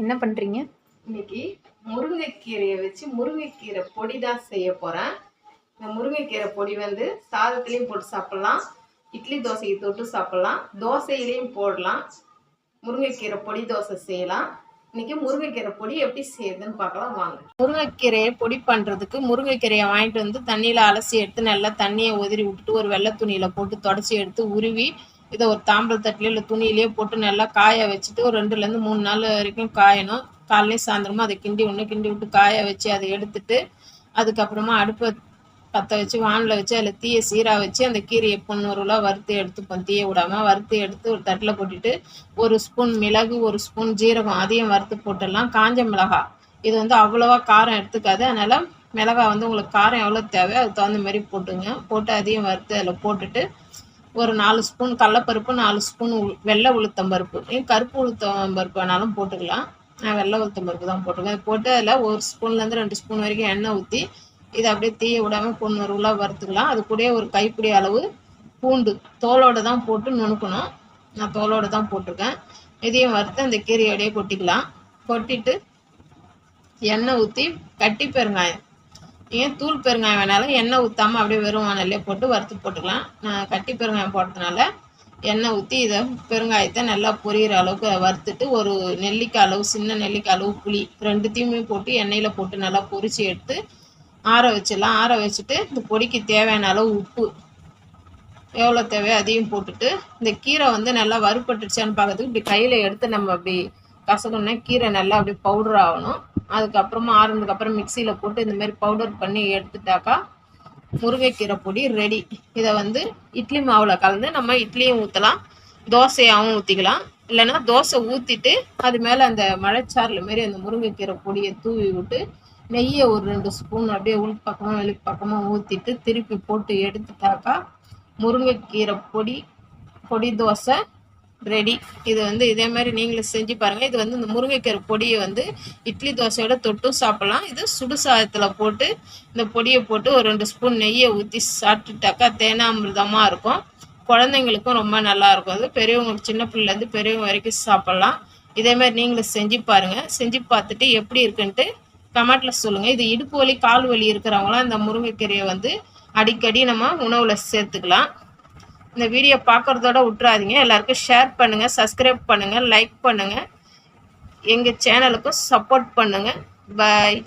என்ன பண்றீங்க? இன்னைக்கு முருங்கைக்கீரையை வச்சு முருங்கைக்கீரை பொடி தான் செய்ய போறேன். இந்த முருங்கைக்கீரை பொடி வந்து சாதத்துலேயும் போட்டு சாப்பிடலாம். இட்லி தோசைக்கு தொட்டு சாப்பிடலாம். தோசையிலையும் போடலாம். முருங்கைக்கீரை பொடி தோசை செய்யலாம். இன்னைக்கு முருங்கைக்கீரை பொடி எப்படி செய்யுதுன்னு பார்க்கலாம் வாங்க. முருங்கைக்கீரையை பொடி பண்ணுறதுக்கு முருங்கைக்கீரையை வாங்கிட்டு வந்து தண்ணியில் அலசி எடுத்து நல்லா தண்ணியை உதிரி விட்டுட்டு ஒரு வெள்ளை துணியில் போட்டு தொடச்சி எடுத்து உருவி இதை ஒரு தாம்பல் தட்டிலையோ இல்லை துணியிலையோ போட்டு நல்லா காய வச்சுட்டு ஒரு ரெண்டுலேருந்து மூணு நாள் வரைக்கும் காயணும். காலையிலையும் சாயந்தரமும் அதை கிண்டி ஒன்று கிண்டி விட்டு காய வச்சு அதை எடுத்துட்டு அதுக்கப்புறமா அடுப்பை பற்ற வச்சு வானில் வச்சு அதில் தீயை சீராக வச்சு அந்த கீரையை பொண்ணூறுலாம் வறுத்து எடுத்துப்போம். தீயை விடாமல் வறுத்து எடுத்து ஒரு தட்டில் போட்டுட்டு ஒரு ஸ்பூன் மிளகு ஒரு ஸ்பூன் ஜீரகம் அதையும் வறுத்து போட்டுடலாம். காஞ்ச மிளகா. இது வந்து அவ்வளோவா காரம் எடுத்துக்காது. அதனால் மிளகா வந்து உங்களுக்கு காரம் எவ்வளோ தேவை அதுக்கு தகுந்த மாதிரி போட்டுங்க. போட்டு அதையும் வறுத்து அதில் போட்டுட்டு ஒரு நாலு ஸ்பூன் கடலப்பருப்பு நாலு ஸ்பூன் வெள்ளை உளுத்தம் பருப்பு. கருப்பு உளுத்தம் பருப்பு வேணாலும் போட்டுக்கலாம். நான் வெள்ளை உளுத்தம் பருப்பு தான் போட்டிருக்கேன். போட்டு அதில் ஒரு ஸ்பூன்லேருந்து ரெண்டு ஸ்பூன் வரைக்கும் எண்ணெய் ஊற்றி இதை அப்படியே தீய விடாமல் பொண்ணுருளாக வறுத்துக்கலாம். அது கூடயே ஒரு கைப்பிடி அளவு பூண்டு தோலோடு தான் போட்டு நுணுக்கணும். நான் தோலோடு தான் போட்டிருக்கேன். இதையும் வறுத்து அந்த கீரையோடையே கொட்டிக்கலாம். கொட்டிட்டு எண்ணெய் ஊற்றி கட்டி பெருங்காயம். ஏன் தூள் பெருங்காயம் வேணாலும் எண்ணெய் ஊற்றாமல் அப்படியே வெறும் வானல்லே போட்டு வறுத்து போட்டுக்கலாம். நான் கட்டி பெருங்காயம் போடுறதுனால எண்ணெய் ஊற்றி இதை பெருங்காயத்தை நல்லா பொரியிற அளவுக்கு வறுத்துட்டு ஒரு நெல்லிக்காய் அளவு சின்ன நெல்லிக்காய் அளவு புளி ரெண்டுத்தையுமே போட்டு எண்ணெயில் போட்டு நல்லா பொரித்து எடுத்து ஆற வச்சிடலாம். ஆற வச்சுட்டு இந்த பொடிக்கு தேவையான அளவு உப்பு எவ்வளோ தேவையோ அதையும் போட்டுட்டு இந்த கீரை வந்து நல்லா வறுப்பட்டுருச்சான்னு பார்க்கறதுக்கு இப்படி கையில் எடுத்து நம்ம அப்படி கசக்கணும்னா கீரை நல்லா அப்படி பவுடர் ஆகணும். அதுக்கப்புறமா ஆறுனதுக்கப்புறம் மிக்சியில் போட்டு இந்த மாதிரி பவுடர் பண்ணி எடுத்துட்டாக்கா முருங்கைக்கீரை பொடி ரெடி. இதை வந்து இட்லி மாவில் கலந்து நம்ம இட்லியும் ஊற்றலாம் தோசையாகவும் ஊற்றிக்கலாம் இல்லைன்னா தோசை ஊற்றிட்டு அது மேலே அந்த மழைச்சாரல் மாரி அந்த முருங்கைக்கீரை பொடியை தூவி விட்டு நெய்யை ஒரு ரெண்டு ஸ்பூன் அப்படியே உள் பக்கமாக வெளி பக்கமாக ஊற்றிட்டு திருப்பி போட்டு எடுத்துட்டாக்கா முருங்கைக்கீரை பொடி பொடி தோசை ரெடி இது வந்து இதே மாதிரி நீங்களும் செஞ்சு பாருங்கள் இது வந்து இந்த முருங்கைக்கீரை பொடியை வந்து இட்லி தோசையோட தொட்டும் சாப்பிட்லாம். இது சுடு சாதத்தில் போட்டு இந்த பொடியை போட்டு ஒரு ரெண்டு ஸ்பூன் நெய்யை ஊற்றி சாப்பிட்டுட்டாக்கா தேனாமிர்தமாக இருக்கும். குழந்தைங்களுக்கும் ரொம்ப நல்லாயிருக்கும் அது பெரியவங்களுக்கு சின்ன பிள்ளைலேருந்து பெரியவங்க வரைக்கும் சாப்பிட்லாம். இதே மாதிரி நீங்களும் செஞ்சு பாருங்கள் செஞ்சு பார்த்துட்டு எப்படி இருக்குன்ட்டு கமெண்ட்டில் சொல்லுங்கள் இது இடுப்பு வலி கால் வலி இருக்கிறவங்களாம் இந்த முருங்கைக்கீரையை வந்து அடிக்கடி நம்ம உணவில் சேர்த்துக்கலாம். இந்த வீடியோ பார்க்குறதோட விட்டுறாதீங்க. எல்லாருக்கும் ஷேர் பண்ணுங்கள் சப்ஸ்கிரைப் பண்ணுங்கள் லைக் பண்ணுங்கள் எங்கள் சேனலுக்கும் சப்போர்ட் பண்ணுங்கள் பாய்